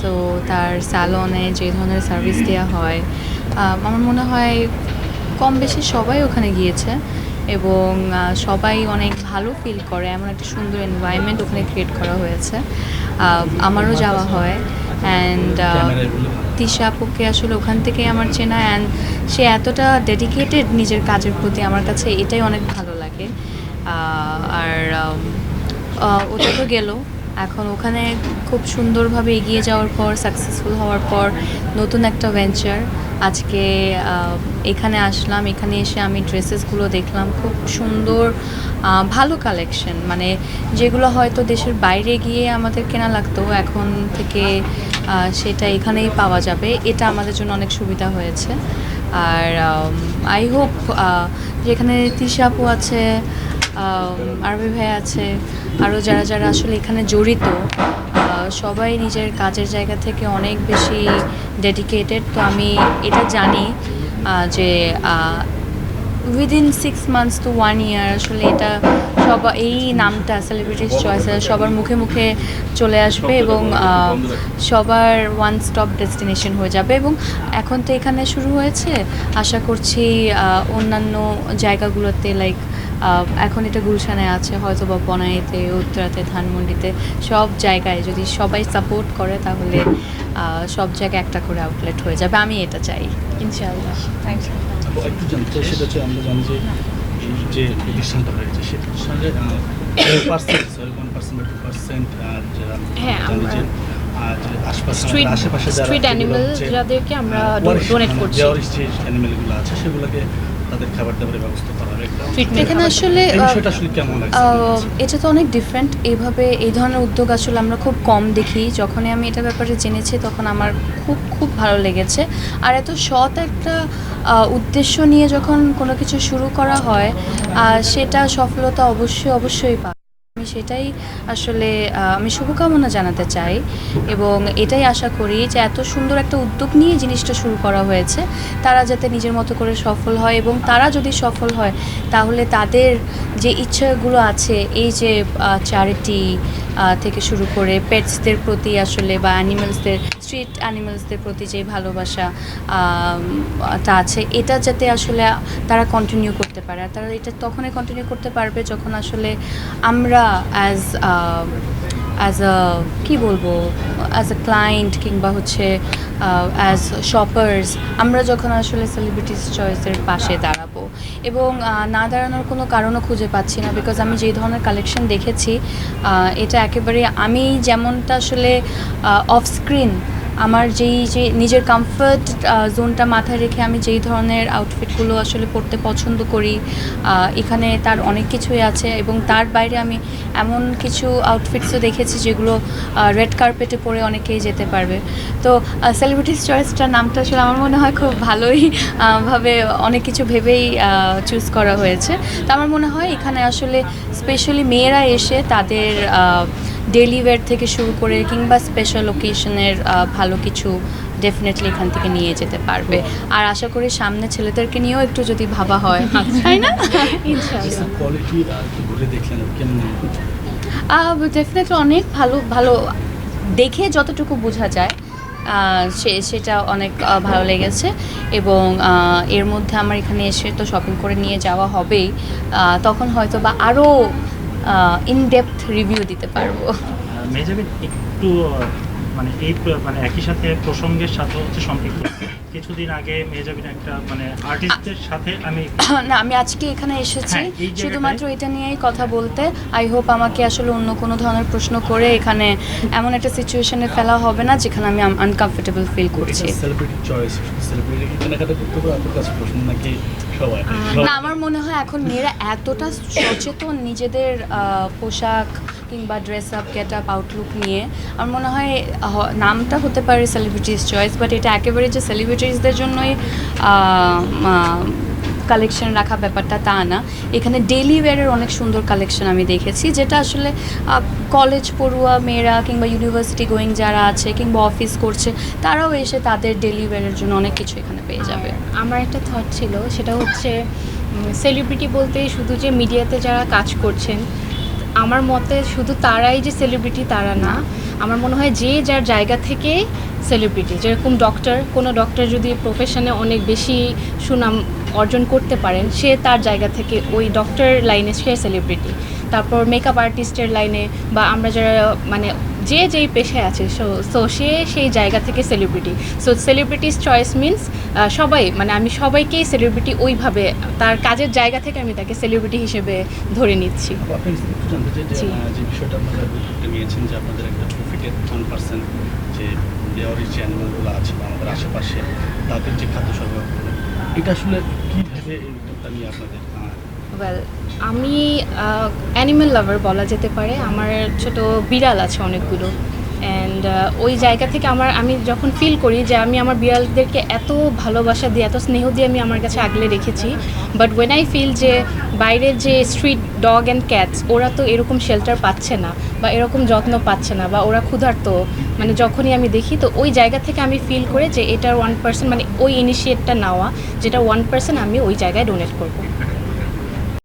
So তার স্যালনে যে ধরনের সার্ভিস দেওয়া হয় আমার মনে হয় কম বেশি সবাই ওখানে গিয়েছে এবং সবাই অনেক ভালো ফিল করে, এমন একটা সুন্দর এনভায়রনমেন্ট ওখানে ক্রিয়েট করা হয়েছে। আমারও যাওয়া হয় অ্যান্ড তিশা আপুকে আসলে ওখান থেকে আমার চেনা অ্যান্ড সে এতটা ডেডিকেটেড নিজের কাজের প্রতি আমার কাছে এটাই অনেক ভালো লাগে। আর ওটা তো গেল। এখন ওখানে খুব সুন্দরভাবে এগিয়ে যাওয়ার পর সাকসেসফুল হওয়ার পর নতুন একটা ভেঞ্চার আজকে এখানে আসলাম, এখানে এসে আমি ড্রেসেসগুলো দেখলাম। খুব সুন্দর ভালো কালেকশন মানে যেগুলো হয়তো দেশের বাইরে গিয়ে আমাদের কেনা লাগতো, এখন থেকে সেটা এখানেই পাওয়া যাবে। এটা আমাদের জন্য অনেক সুবিধা হয়েছে। আর আই হোপ যেখানে তিশা আপু আছে আরবি ভাই আছে আরও যারা যারা আসলে এখানে জড়িত সবাই নিজের কাজের জায়গা থেকে অনেক বেশি ডেডিকেটেড তো আমি এটা জানি যে within six months to one year আসলে এটা সবা এই নামটা সেলিব্রিটিস চয়েস সবার মুখে মুখে চলে আসবে এবং সবার ওয়ান স্টপ ডেস্টিনেশন হয়ে যাবে এবং এখন তো এখানে শুরু হয়েছে। আশা করছি অন্যান্য জায়গাগুলোতে লাইক এখন এটা গুলশানে আছে হয়তো বা বনাইতে উত্তরাতে ধানমন্ডিতে সব জায়গায় যদি সবাই সাপোর্ট করে তাহলে সব জায়গায় একটা করে আউটলেট হয়ে যাবে। আমি এটা চাই। ইনশাআল্লাহ। থ্যাংক একটু জানতে চাই, সেটা হচ্ছে আমরা জানি যে এই যে প্রতিষ্ঠানটা হয়েছে সে প্রতিষ্ঠানে পার্সেন্ট সরি ওয়ান পার্সেন্ট বা টু পার্সেন্ট হ্যাঁ, স্ট্রিট স্ট্রিট অ্যানিমেল যাদেরকে আমরা ডোনেট করছি। অ্যানিমেলগুলো আছে সেগুলোকে তাদের খাবার দাবারের ব্যবস্থা করা হবে এখানে আসলে এটা তো অনেক ডিফারেন্ট এইভাবে এই ধরনের উদ্যোগ আসলে আমরা খুব কম দেখি। যখনই আমি এটা ব্যাপারে জেনেছি তখন আমার খুব খুব ভালো লেগেছে। আর এত সৎ একটা উদ্দেশ্য নিয়ে যখন কোনো কিছু শুরু করা হয় সেটা সফলতা অবশ্যই অবশ্যই আমি সেটাই আসলে আমি শুভকামনা জানাতে চাই এবং এটাই আশা করি যে এত সুন্দর একটা উদ্যোগ নিয়ে জিনিসটা শুরু করা হয়েছে। তারা যাতে নিজের মতো করে সফল হয় এবং তারা যদি সফল হয়, তাহলে তাদের যে ইচ্ছাগুলো আছে, এই যে চ্যারিটি থেকে শুরু করে পেটসদের প্রতি আসলে বা অ্যানিমেলসদের স্ট্রিট অ্যানিমেলসদের প্রতি যে ভালোবাসা তা আছে, এটা যাতে আসলে তারা কন্টিনিউ করতে পারে। আর তারা এটা তখনই কন্টিনিউ করতে পারবে যখন আসলে আমরা অ্যাজ অ্যাজ আ কী বলব অ্যাজ আ ক্লায়েন্ট কিংবা হচ্ছে অ্যাজ শপার্স আমরা যখন আসলে সেলিব্রিটিস চয়েসের পাশে দাঁড়াবো। এবং না দাঁড়ানোর কোনো কারণও খুঁজে পাচ্ছি না বিকজ আমি যেই ধরনের কালেকশন দেখেছি এটা একেবারে আমি যেমনটা আসলে অফ স্ক্রিন আমার যেই, যে নিজের কমফর্ট জোনটা মাথায় রেখে আমি যেই ধরনের আউটফিটগুলো আসলে পরতে পছন্দ করি এখানে তার অনেক কিছুই আছে এবং তার বাইরে আমি এমন কিছু আউটফিটসও দেখেছি যেগুলো রেড কার্পেটে পরে অনেকেই যেতে পারবে। তো সেলিব্রিটিস চয়েসটা নামটা আসলে আমার মনে হয় খুব ভালোই ভাবে অনেক কিছু ভেবেই চুজ করা হয়েছে। তো আমার মনে হয় এখানে আসলে স্পেশালি মেয়েরা এসে তাদের ডেলি ওয়্যার থেকে শুরু করে কিংবা স্পেশাল ওকেশনের ভালো কিছু ডেফিনেটলি এখান থেকে নিয়ে যেতে পারবে। আর আশা করি সামনে ছেলেদেরকে নিয়েও একটু যদি ভাবা হয়। তাই না? ডেফিনেটলি অনেক ভালো ভালো দেখে যতটুকু বোঝা যায় সে সেটা অনেক ভালো লেগেছে। এবং এর মধ্যে আমার এখানে এসে তো শপিং করে নিয়ে যাওয়া হবেই। তখন হয়তো বা আরও ইন ডেপথ রিভিউ দিতে পারব। মেজাবিন একটু মানে এই মানে একই সাথে প্রসঙ্গের সাথে হচ্ছে সম্পৃক্ত। কিছুদিন আগে মেজাবিন একটা মানে আর্টিস্টের সাথে আমি না আমি আজকে এখানে এসেছি। হ্যাঁ, শুধুমাত্র এটা নিয়েই কথা বলতে। আই হোপ আমাকে আসলে অন্য কোনো ধরনের প্রশ্ন করে এখানে এমন একটা সিচুয়েশনে ফেলা হবে না যেখানে আমি আনকমফোর্টেবল ফিল করছি। সেলিব্রিটি চয়েস সেলিব্রিটি কেনাকাটা করতে হবে আপনার কাছে প্রশ্ন নাকি সবাই? না আমার মনে হয় এখন মেয়েরা এতটা সচেতন নিজেদের পোশাক কিংবা dress up get up outlook নিয়ে আমার মনে হয় নামটা হতে পারে সেলিব্রিটিস চয়েস বাট এটা একেবারে যে সেলিব্রিটিসদের জন্যই কালেকশন রাখা ব্যাপারটা তা না। এখানে ডেলি ওয়্যারের অনেক সুন্দর কালেকশন আমি দেখেছি, যেটা আসলে কলেজ পড়ুয়া মেয়েরা কিংবা ইউনিভার্সিটি গোয়িং যারা আছে কিংবা অফিস করছে, তারাও এসে তাদের ডেলি ওয়্যারের জন্য অনেক কিছু এখানে পেয়ে যাবে। আমার একটা থট ছিল, সেটা হচ্ছে সেলিব্রিটি বলতে শুধু যে মিডিয়াতে যারা কাজ করছেন আমার মতে শুধু তারাই যে সেলিব্রিটি তারা না। আমার মনে হয় যে যার জায়গা থেকে সেলিব্রিটি যেরকম ডক্টর কোনো ডক্টর যদি প্রফেশনে অনেক বেশি সুনাম অর্জন করতে পারেন, সে তার জায়গা থেকে ওই ডক্টর লাইনে সে সেলিব্রিটি তারপর মেকআপ আর্টিস্টের লাইনে বা আমরা যারা মানে যে যেই পেশায় আছে সো সো সে সেই জায়গা থেকে celebrity so celebrities choice means সবাই মানে আমি সবাইকেই সেলিব্রিটি ওইভাবে তার কাজের জায়গা থেকে আমি তাকে সেলিব্রিটি হিসেবে ধরে নিচ্ছি আপু, আপনি একটু জানতে চাই যে জি। আহ, যে বিষয়টা আপনারা নিয়েছেন যে আপনাদের একটা প্রফিটের ওয়ান পার্সেন্ট যে দেওয়ারি যে আছে আমাদের আশেপাশে তাদের যে খাদ্য সরবরাহ এটা আসলে কীভাবে এই উদ্যোগটা নিয়ে আপনাদের ওয়েল আমি অ্যানিমেল লাভার বলা যেতে পারে। আমার ছোট বিড়াল আছে অনেকগুলো। অ্যান্ড ওই জায়গা থেকে আমার, আমি যখন ফিল করি যে আমি আমার বিড়ালদেরকে এত ভালোবাসা দিয়ে, এত স্নেহ দিয়ে আমি আমার কাছে আগলে রেখেছি বাট ওয়েন আই ফিল যে বাইরের যে স্ট্রিট ডগ অ্যান্ড ক্যাটস ওরা তো এরকম শেল্টার পাচ্ছে না, বা এরকম যত্ন পাচ্ছে না, বা ওরা ক্ষুধার্ত মানে যখনই আমি দেখি, তো ওই জায়গা থেকে আমি ফিল করে যে এটার ওয়ান পার্সেন্ট মানে ওই ইনিশিয়েটটা নেওয়া, যেটা ওয়ান পার্সেন্ট আমি ওই জায়গায় ডোনেট করব।